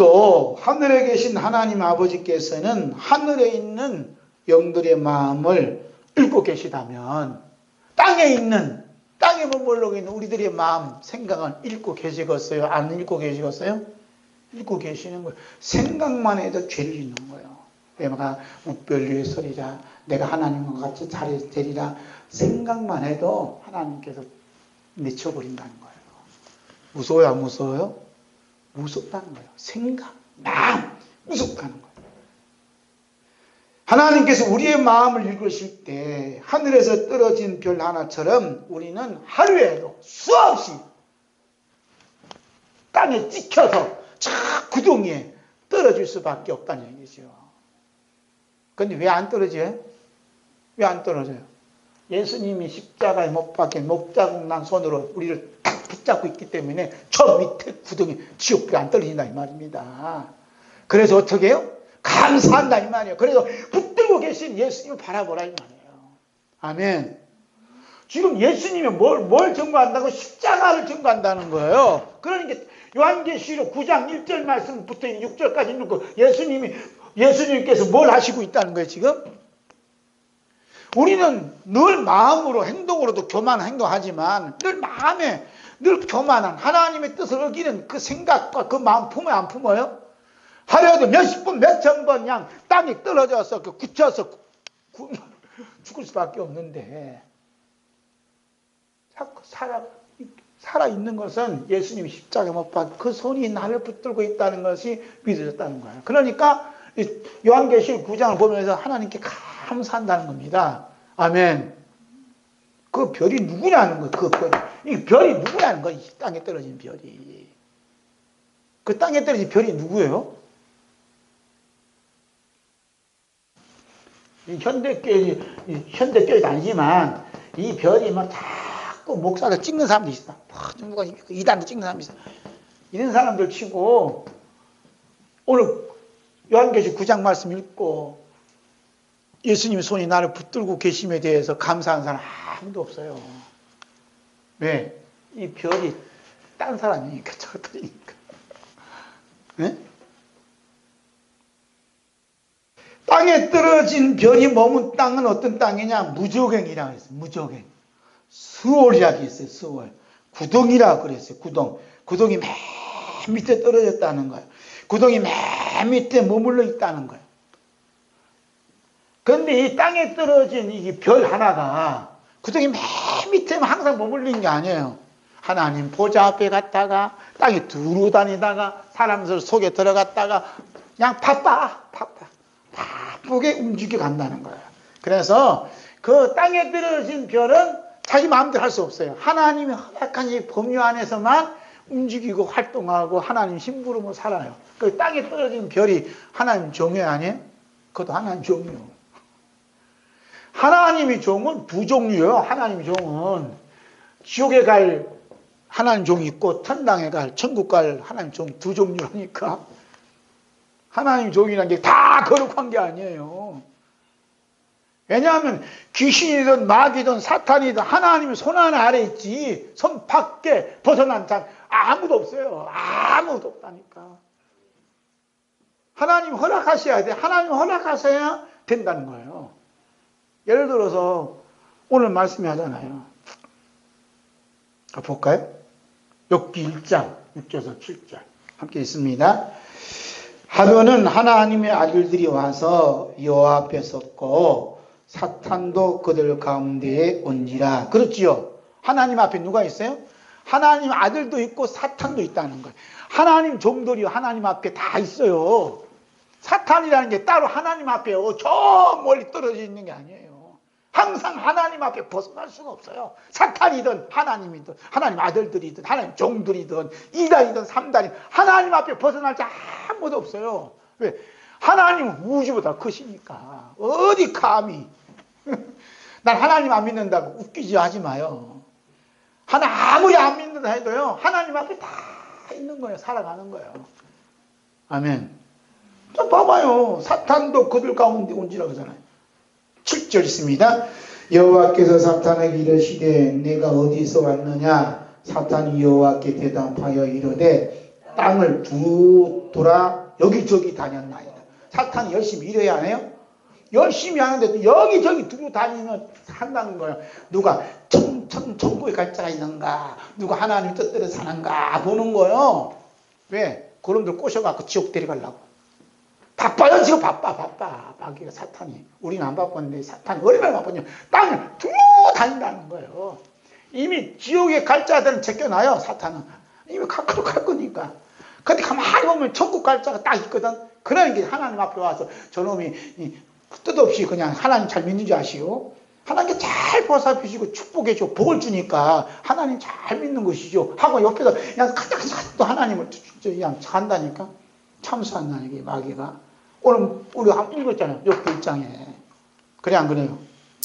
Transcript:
오늘도 하늘에 계신 하나님 아버지께서는 하늘에 있는 영들의 마음을 읽고 계시다면 땅에 있는 땅에 머물러 있는 우리들의 마음 생각을 읽고 계시겠어요? 안 읽고 계시겠어요? 읽고 계시는 거예요. 생각만 해도 죄를 짓는 거예요. 내가 묵별류의 소리라 내가 하나님과 같이 자리 되리라 생각만 해도 하나님께서 미쳐버린다는 거예요. 무서워요? 안 무서워요? 무섭다는 거예요. 생각, 마음, 무섭다는 거예요. 하나님께서 우리의 마음을 읽으실 때 하늘에서 떨어진 별 하나처럼 우리는 하루에도 수없이 땅에 찍혀서 저 구덩이에 떨어질 수밖에 없다는 얘기죠. 근데 왜 안 떨어져요? 왜 안 떨어져요? 예수님이 십자가에 못 박힌 목자국 난 손으로 우리를 딱 붙잡고 있기 때문에 저 밑에 구덩이 지옥불이 안 떨어진다 이 말입니다. 그래서 어떻게 해요? 감사한다 이 말이에요. 그래서 붙들고 계신 예수님을 바라보라 이 말이에요. 아멘. 지금 예수님이 뭘, 뭘 증거한다고? 십자가를 증거한다는 거예요. 그러니까 요한계시록 9장 1절 말씀 부터 6절까지 있는 거 예수님이 예수님께서 뭘 하시고 있다는 거예요, 지금? 우리는 늘 마음으로 행동으로도 교만한 행동하지만 늘 마음에 늘 교만한 하나님의 뜻을 어기는 그 생각과 그 마음 품어요, 안 품어요? 하루에도 몇십 번, 몇천 번 그냥 땅에 떨어져서 그 굳혀서 구, 죽을 수밖에 없는데 자꾸 살아, 살아 있는 것은 예수님이 십자가 못 박은 그 손이 나를 붙들고 있다는 것이 믿어졌다는 거예요. 그러니까 요한계시록 9장을 보면서 하나님께 감사한다는 겁니다. 아멘. 그 별이 누구냐는 거예요. 그 별이. 이 별이 누구냐는 거예요. 이 땅에 떨어진 별이. 그 땅에 떨어진 별이 누구예요? 현대교회, 현대교회도 아니지만 이 별이 막 자꾸 목사를 찍는 사람도 있어. 누가 이단도 찍는 사람도 있어. 이런 사람들 치고 오늘 요한계시 9장 말씀 읽고 예수님의 손이 나를 붙들고 계심에 대해서 감사하는 사람 아무도 없어요. 왜? 이 별이 딴 사람이니까 저들이니까. 네? 땅에 떨어진 별이 머문 땅은 어떤 땅이냐? 무적행이라고 했어요. 무적행. 수월이라고 했어요. 수월. 구덩이라고 그랬어요. 구덩. 구덩이 맨 밑에 떨어졌다는 거예요. 구덩이 맨 밑에 머물러 있다는 거예요. 그런데 이 땅에 떨어진 이 별 하나가 구덩이 맨 밑에 항상 머물리는 게 아니에요. 하나님 보좌 앞에 갔다가 땅에 두루 다니다가 사람 속에 들어갔다가 그냥 바빠 바빠 바쁘게 움직여 간다는 거예요. 그래서 그 땅에 떨어진 별은 자기 마음대로 할 수 없어요. 하나님이 허락한 이 법률 안에서만 움직이고 활동하고 하나님 심부름으로 살아요. 그 땅에 떨어진 별이 하나님 종이 아니에요? 그것도 하나님 종이요. 하나님이 종은 두 종류예요. 하나님 종은 지옥에 갈 하나님 종이 있고 천당에 갈 천국 갈 하나님 종 두 종류라니까. 하나님 종이라는 게 다 거룩한 게 아니에요. 왜냐하면 귀신이든 마귀든 사탄이든 하나님의 손 하나 아래 있지 손 밖에 벗어난 자 아무도 없어요. 아무도 없다니까. 하나님 허락하셔야 돼. 하나님 허락하셔야 된다는 거예요. 예를 들어서 오늘 말씀이 하잖아요. 볼까요? 엽기 1장 6절에서 7절 함께 있습니다. 하루는 하나님의 아들들이 와서 여호와 앞에 섰고 사탄도 그들 가운데에 온지라. 그렇지요. 하나님 앞에 누가 있어요? 하나님 아들도 있고 사탄도 있다는 거예요. 하나님 종들이 하나님 앞에 다 있어요. 사탄이라는 게 따로 하나님 앞에 저 멀리 떨어져 있는 게 아니에요. 항상 하나님 앞에 벗어날 수가 없어요. 사탄이든 하나님이든 하나님 아들들이든 하나님 종들이든 이단이든 삼단이든 하나님 앞에 벗어날 자 아무도 없어요. 왜? 하나님은 우주보다 크시니까 어디 감히 난 하나님 안 믿는다고 웃기지 하지 마요. 하나 아무리 안 믿는다 해도요 하나님 앞에 다 있는 거예요. 살아가는 거예요. 아멘. 좀 봐봐요. 사탄도 그들 가운데 온지라 그러잖아요. 7절 있습니다. 여호와께서 사탄에게 이르시되 내가 어디서 왔느냐 사탄이 여호와께 대답하여 이르되 땅을 쭉 돌아 여기저기 다녔나이다. 사탄이 열심히 일해야 안 해요? 열심히 하는데 여기저기 두루 다니면 한다는 거예요. 누가 천, 천, 천국에 갈 자가 있는가? 누가 하나님 뜻대로 사는가? 보는 거예요. 왜? 그놈들 꼬셔갖고 지옥 데려가려고. 바빠요, 지금 바빠, 바빠. 마귀가 사탄이. 우리는 안 바빴는데 사탄이 얼마나 바쁘냐. 땅을 두루 다닌다는 거예요. 이미 지옥에 갈 자들은 제껴놔요, 사탄은. 이미 갖고 갈 거니까. 근데 가만히 보면 천국 갈 자가 딱 있거든. 그러는 게 하나님 앞에 와서 저놈이 이 뜻없이 그냥 하나님 잘 믿는 줄 아시오? 하나님께 잘 보살피시고 축복해 줘 복을 주니까 하나님 잘 믿는 것이죠. 하고 옆에서 그냥 가자 가자 또 하나님을 그냥 한다니까 참수한다는 게 마귀가 오늘 우리 한 읽었잖아요. 옆 글장에 그래 안 그래요?